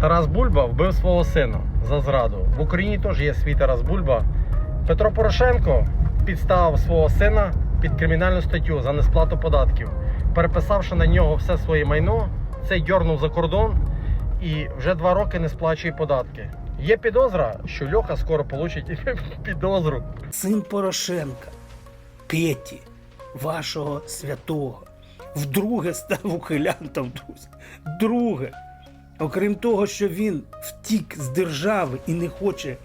Тарас Бульба вбив свого сина за зраду. В Україні теж є свій Тарас Бульба. Петро Порошенко підставив свого сина під кримінальну статтю за несплату податків, переписавши на нього все своє майно, цей дьорнув за кордон і вже два роки не сплачує податки. Є підозра, що Льоха скоро получить підозру. Син Порошенка, Петі, вашого святого, вдруге став ухилянтом, друзі. Друге. Окрім того, що він втік з держави і не хоче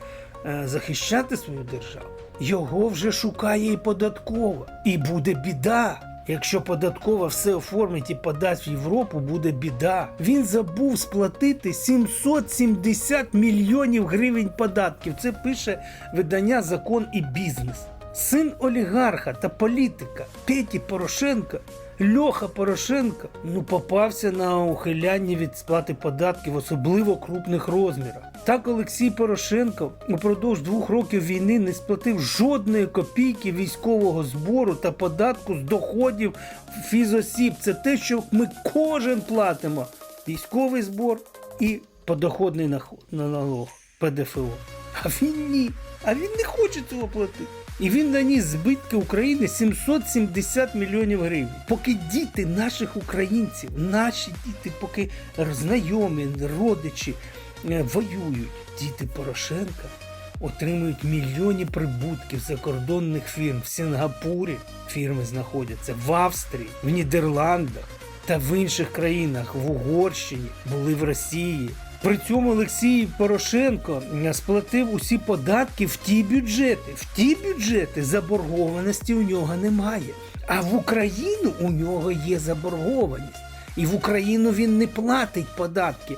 е, захищати свою державу, його вже шукає і податкова. І буде біда. Якщо податкова все оформить і подасть в Європу, буде біда. Він забув сплатити 770 мільйонів гривень податків. Це пише видання Закон і бізнес. Син олігарха та політика Петі Порошенка, Льоха Порошенка, ну попався на ухиляння від сплати податків особливо крупних розмірах. Так Олексій Порошенко упродовж двох років війни не сплатив жодної копійки військового збору та податку з доходів фізосіб. Це те, що ми кожен платимо: військовий збор і подоходний налог ПДФО. А він ні. А він не хоче цього платити. І він наніс збитки України 770 мільйонів гривень. Поки діти наших українців, наші діти, поки знайомі, родичі е, воюють, діти Порошенка отримують мільйонні прибутків закордонних фірм в Сінгапурі. Фірми знаходяться в Австрії, в Нідерландах та в інших країнах, в Угорщині, були в Росії. При цьому Олексій Порошенко сплатив усі податки в ті бюджети. В ті бюджети заборгованості у нього немає. А в Україну у нього є заборгованість. І в Україну він не платить податки.